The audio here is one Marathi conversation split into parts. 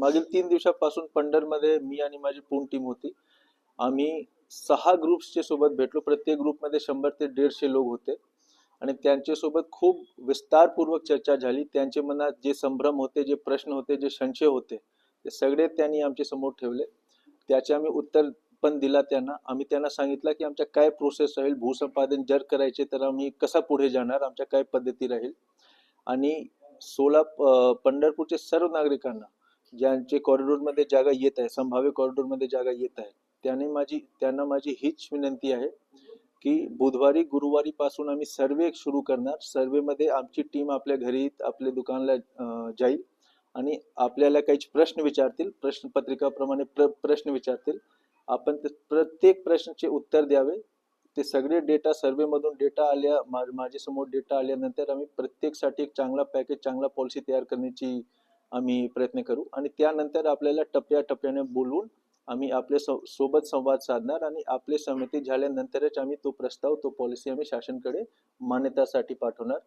मागील तीन दिवसापासून पंढरमध्ये मी आणि माझी पूर्ण टीम होती. आम्ही सहा ग्रुप्सचे सोबत भेटलो. प्रत्येक ग्रुपमध्ये शंभर ते दीडशे लोक होते. आणि त्यांच्यासोबत खूप विस्तारपूर्वक चर्चा झाली. त्यांचे मनात जे संभ्रम होते जे प्रश्न होते जे संशय होते ते सगळे त्यांनी आमच्यासमोर ठेवले. त्याचे आम्ही उत्तर पण दिला त्यांना. आम्ही त्यांना सांगितलं की आमच्या काय प्रोसेस राहील? भूसंपादन जर करायचे तर आम्ही कसा पुढे जाणार? आमच्या काय पद्धती राहील? आणि सोला पंढरपूरचे सर्व नागरिकांना ज्यांचे कॉरिडॉरमध्ये जागा येत आहे संभाव्य कॉरिडॉरमध्ये जागा येत आहे त्याने माझी त्यांना माझी हीच विनंती आहे की बुधवारी गुरुवारी पासून आम्ही सर्वे सुरू करणार. सर्वेमध्ये आमची टीम आपल्या घरी आपल्या दुकानला जाईल आणि आपल्याला काही प्रश्न विचारतील. प्रश्न पत्रिकाप्रमाणे प्र प्रश्न विचारतील. आपण ते प्रत्येक प्रश्नाचे उत्तर द्यावे. ते सगळे डेटा सर्वेमधून डेटा आल्या मा माझ्यासमोर डेटा आल्यानंतर आम्ही प्रत्येकसाठी एक चांगला पॅकेज चांगला पॉलिसी तयार करण्याची आम्ही प्रयत्न करू आणि त्यानंतर आपल्याला टप्प्याटप्प्याने बोलवून आम्ही आपल्या सो सोबत संवाद साधणार आणि आपले समिती झाल्यानंतरच आम्ही तो प्रस्ताव तो पॉलिसी आम्ही शासनकडे मान्यतासाठी पाठवणार.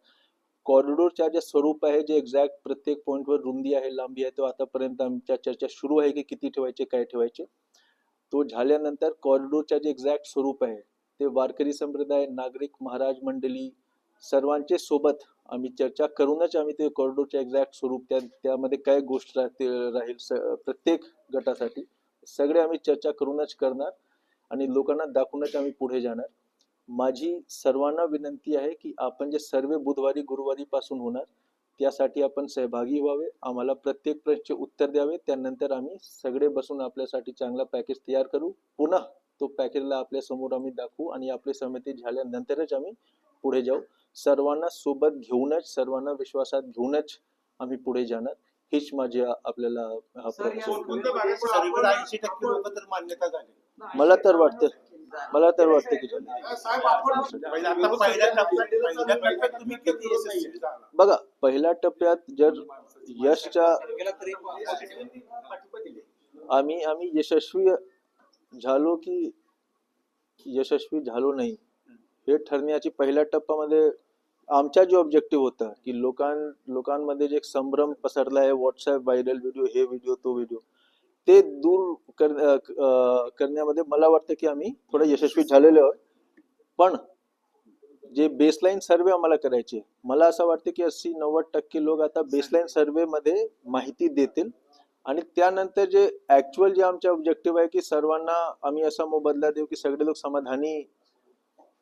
कॉरिडोरच्या जे स्वरूप आहे जे एक्झॅक्ट प्रत्येक पॉईंटवर रुंदी आहे लांबी आहे तो आतापर्यंत आमच्या चर्चा सुरू आहे की किती ठेवायचे काय ठेवायचे? तो झाल्यानंतर कॉरिडोरच्या जे एक्झॅक्ट स्वरूप आहे ते वारकरी संप्रदाय नागरिक महाराज मंडळी सर्वांचे सोबत आम्ही चर्चा करूनच आम्ही ते कॉरिडोरचे एक्झॅक्ट स्वरूप त्या त्यामध्ये काय गोष्ट राहते राहील स प्रत्येक गटासाठी सगळे आम्ही चर्चा करूनच करणार आणि लोकांना दाखवूनच आम्ही पुढे जाणार. माझी सर्वांना विनंती आहे की आपण जे सर्व बुधवारी गुरुवारी पासून होणार त्यासाठी आपण सहभागी व्हावे आम्हाला प्रत्येक प्रश्नचे उत्तर द्यावे त्यानंतर आम्ही सगळे बसून आपल्यासाठी चांगला पॅकेज तयार करू. पुन्हा तो पॅकेजला आपल्यासमोर आम्ही दाखवू आणि आपली समिती झाल्यानंतरच आम्ही पुढे जाऊ. सर्वांना सोबत घेऊनच सर्वांना विश्वासात घेऊनच आम्ही पुढे जाणार हीच माझी आपल्याला हा सर, या प्रयत्न. कोणत्या भागात सर्व्हेला 80% लोकं तर मान्यता झाली मला तर वाटतं मला तर वाटतं की? बघा पहिल्या टप्प्यात जर यशच्या आम्ही आम्ही यशस्वी झालो की यशस्वी झालो नाही हे ठरण्याची पहिल्या टप्प्यामध्ये आमचा जो ऑब्जेक्टिव्ह होता की लोकां लोकांमध्ये जे एक संभ्रम पसरला आहे व्हॉट्सअप व्हायरल व्हिडिओ हे व्हिडिओ तो व्हिडिओ ते दूर कर करण्यामध्ये मला वाटतं की आम्ही थोडं यशस्वी झालेलो आहोत. पण जे बेसलाईन सर्वे आम्हाला करायचे मला असं वाटतं की अस्सी नव्वद टक्के लोक आता बेसलाईन सर्वे मध्ये माहिती देतील. आणि त्यानंतर जे ऍक्च्युअल जे आमचे ऑब्जेक्टिव्ह आहे की सर्वांना आम्ही असा मोबदला देऊ की सगळे लोक समाधानी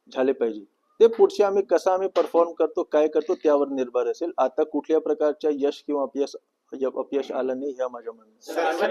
झाले पाहिजे. ते पुढचे आम्ही कसं आम्ही परफॉर्म करतो काय करतो त्यावर निर्भर असेल. आता कुठल्या प्रकारच्या यश किंवा अपयश अपयश आलं नाही ह्या माझ्या म्हणणं